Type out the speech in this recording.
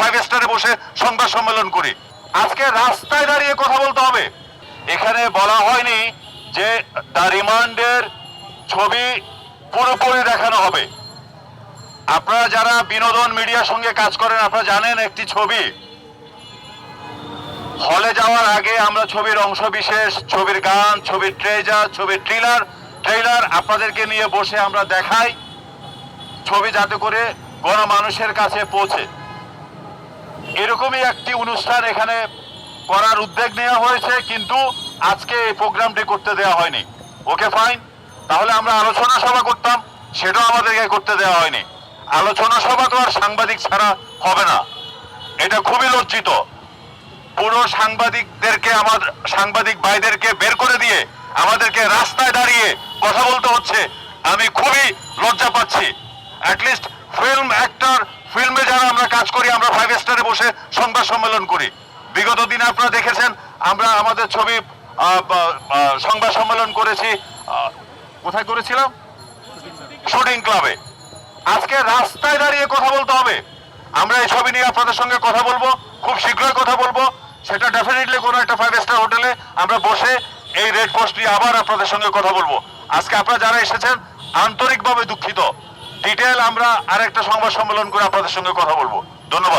Five বসে সংবাদ সম্মেলন করি। আজকে রাস্তায় দাঁড়িয়ে কথা বলতে হবে। এখানে বলা হয়নি যে দ্য রিমান্ডের ছবি পুরোপুরি দেখানো হবে। আপনারা যারা বিনোদন মিডিয়ার সঙ্গে কাজ করেন, আপনারা জানেন একটি ছবি। হলে যাওয়ার আগে আমরা ছবির অংশ বিশেষ, ছবির গান, ছবির ট্রেজার ছবির ট্রেলার ট্রেলার আপনাদেরকে নিয়ে বসে আমরা দেখাই। ছবি যাতে করে গণমানুষের কাছে পৌঁছে। এরকমই একটি অনুষ্ঠান এখানে করার উদ্যোগ নেওয়া হয়েছে, কিন্তু আজকে এই প্রোগ্রামটি করতে দেওয়া হয়নি। ওকে ফাইন তাহলে আমরা আলোচনা সভা করতাম, সেটাও আমাদেরকে করতে দেওয়া হয়নি। আলোচনা সভা তো আর সাংবাদিক ছাড়া হবে না। এটা খুবই লজ্জিত। পুরো সাংবাদিকদেরকে আমার, সাংবাদিক ভাইদেরকে বের করে দিয়ে আমাদেরকে রাস্তায় দাঁড়িয়ে কথা বলতে হচ্ছে। আমি খুবই লজ্জা পাচ্ছি। অ্যাটলিস্ট ফিল্ম অ্যাক্টর ফিল্মে যারা আমরা কাজ করি, আমরা বসে সংবাদ সম্মেলন করি। বিগত দিনে আপনারা দেখেছেন, আমরা আমাদের ছবি সংবাদ সম্মেলন করেছি কোথায় করেছিলাম? শুটিং ক্লাবে। আজকে রাস্তায় দাঁড়িয়ে কথা বলতে হবে। আমরা এই ছবি নিয়ে আপনাদের সঙ্গে কথা বলব, খুব শীঘ্রই কথা বলব। সেটা ডেফিনেটলি কোনো একটা ফাইভ স্টার হোটেলে আমরা বসে এই রেড পোস্ট নিয়ে আবার আপনাদের সঙ্গে কথা বলব। আজকে আপনারা যারা এসেছেন, আন্তরিকভাবে দুঃখিত। ডিটেল আমরা আরেকটা সংবাদ সম্মেলন করে আপনাদের সঙ্গে কথা বলব। ধন্যবাদ।